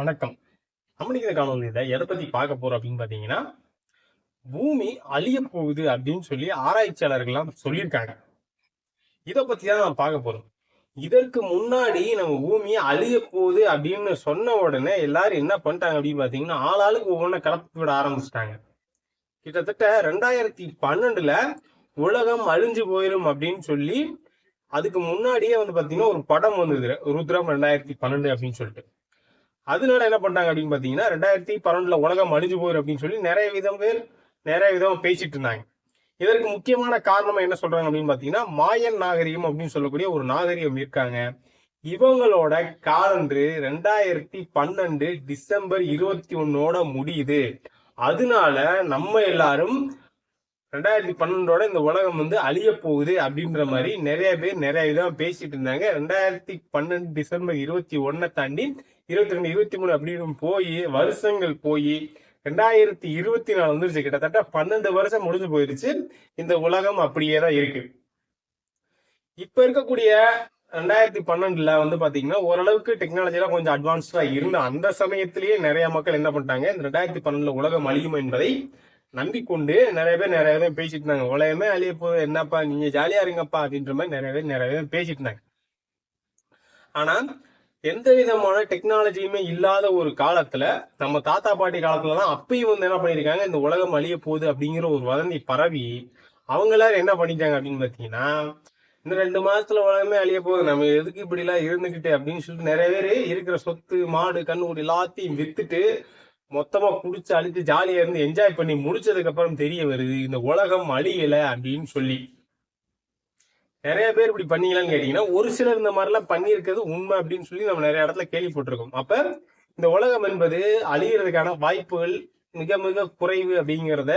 வணக்கம். நம்மளுக்கு இந்த காணொலியில எதை பத்தி பார்க்க போறோம் அப்படின்னு பாத்தீங்கன்னா பூமி அழிய போகுது அப்படின்னு சொல்லி ஆராய்ச்சியாளர்கள்லாம் சொல்லியிருக்காங்க. இதை பத்தி தான் நான் பார்க்க போறோம். இதற்கு முன்னாடி நம்ம பூமி அழிய போகுது அப்படின்னு சொன்ன உடனே எல்லாரும் என்ன பண்ணிட்டாங்க அப்படின்னு பாத்தீங்கன்னா ஆளாளுக்கு ஒவ்வொன்றை கலப்பு விட ஆரம்பிச்சிட்டாங்க. கிட்டத்தட்ட ரெண்டாயிரத்தி பன்னெண்டுல உலகம் அழிஞ்சு போயிடும் அப்படின்னு சொல்லி அதுக்கு முன்னாடியே வந்து பாத்தீங்கன்னா ஒரு படம் வந்தது ருத்ரம் ரெண்டாயிரத்தி பன்னெண்டு அப்படின்னு சொல்லிட்டு. அதனால என்ன பண்ணாங்க அப்படின்னு பார்த்தீங்கன்னா ரெண்டாயிரத்தி பன்னெண்டுல உலகம் அழிஞ்சு போயிரு அப்படின்னு சொல்லி நிறைய விதம் பேர் நிறைய விதமாக பேசிட்டு இருந்தாங்க. இதற்கு முக்கியமான காரணம் என்ன சொல்றாங்க அப்படின்னு பார்த்தீங்கன்னா மாயன் நாகரிகம் அப்படின்னு சொல்லக்கூடிய ஒரு நாகரிகம் இருக்காங்க. இவங்களோட காலண்டு ரெண்டாயிரத்தி பன்னெண்டு டிசம்பர் இருபத்தி ஒன்னோட முடியுது. அதனால நம்ம எல்லாரும் ரெண்டாயிரத்தி பன்னெண்டோட இந்த உலகம் வந்து அழிய போகுது அப்படின்ற மாதிரி நிறைய பேர் நிறைய விதமாக பேசிட்டு இருந்தாங்க. ரெண்டாயிரத்தி பன்னெண்டு டிசம்பர் இருபத்தி ஒன்னை தாண்டி இருபத்தி ரெண்டு இருபத்தி மூணு அப்படின்னு போய் வருஷங்கள் போய் ரெண்டாயிரத்தி இருபத்தி நாலு வந்துருச்சு. கிட்டத்தட்ட பன்னெண்டு வருஷம் முடிஞ்சு போயிருச்சு. இந்த உலகம் அப்படியே தான் இருக்கு. இப்ப இருக்கக்கூடிய ரெண்டாயிரத்தி பன்னெண்டுல வந்து பாத்தீங்கன்னா ஓரளவுக்கு டெக்னாலஜிலாம் கொஞ்சம் அட்வான்ஸ்டா இருந்த அந்த சமயத்திலேயே நிறைய மக்கள் என்ன பண்ணிட்டாங்க இந்த ரெண்டாயிரத்தி பன்னெண்டுல உலகம் அழியும் என்பதை நம்பிக்கொண்டு நிறைய பேர் நிறைய பேர் பேசிட்டு இருந்தாங்க. உலகமே அழிய போகுது. என்னப்பா நீங்க ஜாலியா இருங்கப்பா அப்படின்ற மாதிரி நிறைய பேர் நிறைய பேர் பேசிட்டு இருந்தாங்க. ஆனா எந்த விதமான டெக்னாலஜியுமே இல்லாத ஒரு காலத்துல நம்ம தாத்தா பாட்டி காலத்துல தான் அப்பயும் வந்து என்ன பண்ணிருக்காங்க இந்த உலகம் அழிய போகுது அப்படிங்கிற ஒரு வதந்தி பரவி அவங்க எல்லாரும் என்ன பண்ணிட்டாங்க அப்படின்னு பாத்தீங்கன்னா இந்த ரெண்டு மாசத்துல உலகமே அழிய போகுது நம்ம எதுக்கு இப்படி எல்லாம் இருந்துகிட்டு அப்படின்னு சொல்லிட்டு நிறைய பேர் இருக்கிற சொத்து மாடு கண்ணுக்குடி எல்லாத்தையும் வித்துட்டு மொத்தமா குடிச்சு அழிச்சு ஜாலியா இருந்து என்ஜாய் பண்ணி முடிச்சதுக்கு அப்புறம் தெரிய வருது இந்த உலகம் அழியல அப்படின்னு சொல்லி. நிறைய பேர் இப்படி பண்ணீங்களான்னு கேட்டீங்கன்னா ஒரு சிலர் இந்த மாதிரிலாம் பண்ணியிருக்கிறது உண்மை அப்படின்னு சொல்லி நம்ம நிறைய இடத்துல கேள்விப்பட்டிருக்கோம். அப்ப இந்த உலகம் என்பது அழிகிறதுக்கான வாய்ப்புகள் மிக மிக குறைவு அப்படிங்கிறத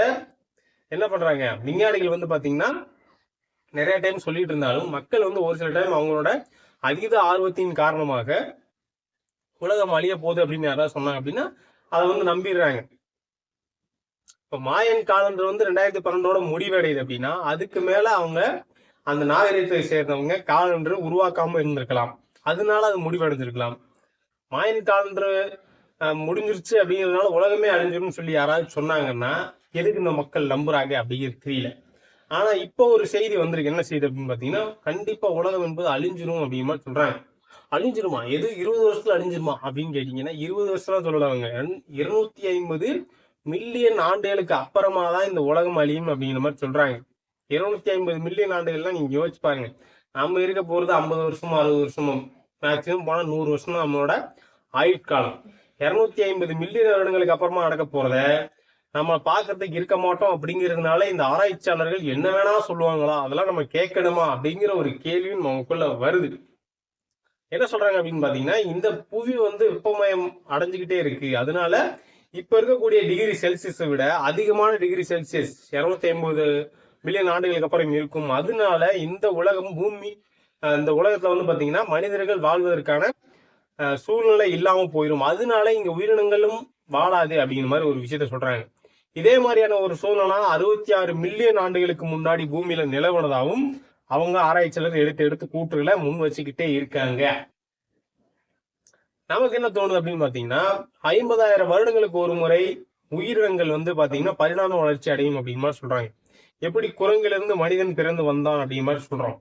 என்ன பண்றாங்க? விஞ்ஞானிகள் வந்து பாத்தீங்கன்னா நிறைய டைம் சொல்லிட்டு இருந்தாலும் மக்கள் வந்து ஒரு சில டைம் அவங்களோட அதீத ஆர்வத்தின் காரணமாக உலகம் அழிய போகுது அப்படின்னு யாராவது சொன்னாங்க அப்படின்னா அதை வந்து நம்பிடுறாங்க. இப்ப மாயன் காலன்ற வந்து ரெண்டாயிரத்தி பன்னெண்டோட முடிவடையுது அப்படின்னா அதுக்கு மேல அவங்க அந்த நாகரிகத்தை சேர்ந்தவங்க காலன்று உருவாக்காம இருந்திருக்கலாம். அதனால அது முடிவடைஞ்சிருக்கலாம். மாயன் காலன்று முடிஞ்சிருச்சு அப்படிங்கிறதுனால உலகமே அழிஞ்சிரும்னு சொல்லி யாராவது சொன்னாங்கன்னா எதுக்கு இந்த மக்கள் நம்புறாங்க அப்படிங்கிறது தெரியல. ஆனா இப்போ ஒரு செய்தி வந்திருக்கு. என்ன செய்தி அப்படின்னு பாத்தீங்கன்னா கண்டிப்பா உலகம் என்பது அழிஞ்சிரும் அப்படிங்கிற மாதிரி சொல்றாங்க. அழிஞ்சிருமா? எது இருபது வருஷத்துல அழிஞ்சிருமா அப்படின்னு கேட்டீங்கன்னா இருபது வருஷம் சொல்லலாங்க இருநூத்தி ஐம்பது மில்லியன் ஆண்டுகளுக்கு அப்புறமா தான் இந்த உலகம் அழியும் அப்படிங்கிற மாதிரி சொல்றாங்க. இருநூத்தி ஐம்பது மில்லியன் ஆண்டுகள்லாம் நீங்க யோசிச்சு பாருங்க. நம்ம இருக்க போறது ஐம்பது வருஷமும் அறுபது வருஷமும் மேக்சிமம் போனா நூறு வருஷம் தான் நம்மளோட ஆயுட்காலம் இருநூத்தி ஐம்பது மில்லியன் வருடங்களுக்கு அப்புறமா நடக்க போறத நம்ம பார்க்கறதுக்கு இருக்க மாட்டோம் அப்படிங்கிறதுனால இந்த ஆராய்ச்சியாளர்கள் என்ன வேணா சொல்லுவாங்களா? அதெல்லாம் நம்ம கேட்கணுமா? அப்படிங்கிற ஒரு கேள்வியும் நமக்குள்ள வருது. என்ன சொல்றாங்க அப்படின்னு பாத்தீங்கன்னா இந்த புவி வந்து வெப்பமயம் அடைஞ்சுக்கிட்டே இருக்கு. அதனால இப்ப இருக்கக்கூடிய டிகிரி செல்சியஸை விட அதிகமான டிகிரி செல்சியஸ் இருநூத்தி ஐம்பது மில்லியன் ஆண்டுகளுக்கு அப்புறம் இருக்கும். அதனால இந்த உலகம் பூமி இந்த உலகத்துல வந்து பாத்தீங்கன்னா மனிதர்கள் வாழ்வதற்கான சூழ்நிலை இல்லாம போயிடும் அதனால இங்க உயிரினங்களும் வாழாது அப்படிங்கிற மாதிரி ஒரு விஷயத்த சொல்றாங்க. இதே மாதிரியான ஒரு சூழ்நிலை அறுபத்தி ஆறு மில்லியன் ஆண்டுகளுக்கு முன்னாடி பூமியில நிலவனதாகவும் அவங்க ஆராய்ச்சியாளர் எடுத்து எடுத்து கூற்றுகளை முன் வச்சுக்கிட்டே இருக்காங்க. நமக்கு என்ன தோணுது அப்படின்னு பாத்தீங்கன்னா ஐம்பதாயிரம் வருடங்களுக்கு ஒரு முறை உயிரினங்கள் வந்து பாத்தீங்கன்னா பரிணாம வளர்ச்சி அடையும் அப்படின்னு சொல்றாங்க. எப்படி குரங்குல இருந்து மனிதன் பிறந்து வந்தான் அப்படிங்கிற மாதிரி சொல்றோம்.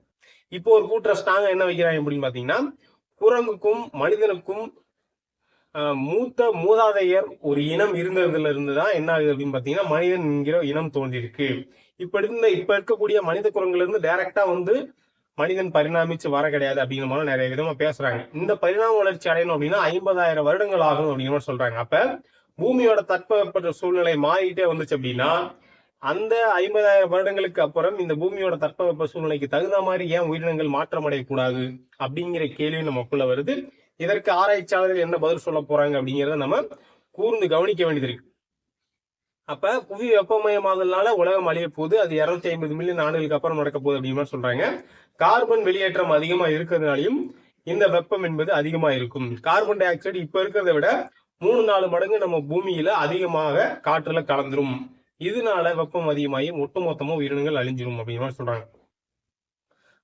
இப்போ ஒரு கூட்டுற ஸ்டாங்க என்ன வைக்கிறாங்க அப்படின்னு பாத்தீங்கன்னா குரங்குக்கும் மனிதனுக்கும் மூத்த மூதாதையர் ஒரு இனம் இருந்ததுல இருந்து தான் என்ன ஆகுது அப்படின்னு பாத்தீங்கன்னா மனிதன் என்கிற இனம் தோன்றிருக்கு இப்ப இருந்த இப்ப இருக்கக்கூடிய மனித குரங்குல இருந்து டைரக்டா வந்து மனிதன் பரிணாமிச்சு வர கிடையாது அப்படிங்கிற மாதிரி நிறைய விதமா பேசுறாங்க. இந்த பரிணாம வளர்ச்சி அடையணும் அப்படின்னா ஐம்பதாயிரம் வருடங்கள் ஆகும் அப்படிங்கிற மாதிரி சொல்றாங்க. அப்ப பூமியோட தட்பவெப்ப சூழ்நிலை மாறிட்டே வந்துச்சு அப்படின்னா அந்த ஐம்பதாயிரம் வருடங்களுக்கு அப்புறம் இந்த பூமியோட தட்பவெப்ப சூழ்நிலைக்கு தகுந்த மாதிரி ஏன் உயிரினங்கள் மாற்றம் அடையக்கூடாது அப்படிங்கிற கேள்வி நமக்குள்ள வருது. இதற்கு ஆராய்ச்சியாளர்கள் என்ன பதில் சொல்ல போறாங்க அப்படிங்கிறத நம்ம கூர்ந்து கவனிக்க வேண்டியது இருக்கு. அப்ப புவி வெப்பமயமாதல்னால உலகம் அழிய போகுது. அது இருநூத்தி ஐம்பது மில்லியன் ஆண்டுகளுக்கு அப்புறம் நடக்க போகுது அப்படின்னு சொல்றாங்க. கார்பன் வெளியேற்றம் அதிகமா இருக்கிறதுனாலையும் இந்த வெப்பம் என்பது அதிகமா இருக்கும். கார்பன் டை ஆக்சைடு இப்ப இருக்கிறத விட மூணு நாலு மடங்கு நம்ம பூமியில அதிகமாக காற்றுல கலந்துரும். இதனால வெப்பம் அதிகமாகி ஒட்டுமொத்தமா உயிரினங்கள் அழிஞ்சிடும் அப்படிங்கிற மாதிரி சொல்றாங்க.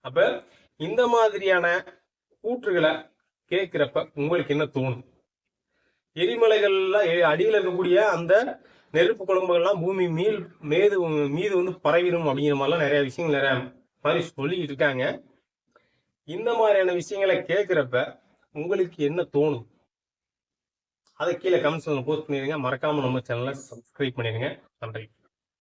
அப்ப இந்த மாதிரியான கூற்றுகளை கேட்கிறப்ப உங்களுக்கு என்ன தோணும்? எரிமலைகள்லாம் எ- இருக்கக்கூடிய அந்த நெருப்பு குழம்புகள்லாம் பூமி மீள் மேது மீது வந்து பரவிடும் அப்படிங்கிற மாதிரிலாம் நிறைய விஷயங்கள் நிறைய மாதிரி சொல்லிக்கிட்டு இருக்காங்க. இந்த மாதிரியான விஷயங்களை கேட்குறப்ப உங்களுக்கு என்ன தோணும்? அதை கீழே கமெண்ட்ஸ் போஸ்ட் பண்ணிடுங்க. மறக்காம நம்ம சேனலை சப்ஸ்கிரைப் பண்ணிடுங்க. நன்றி.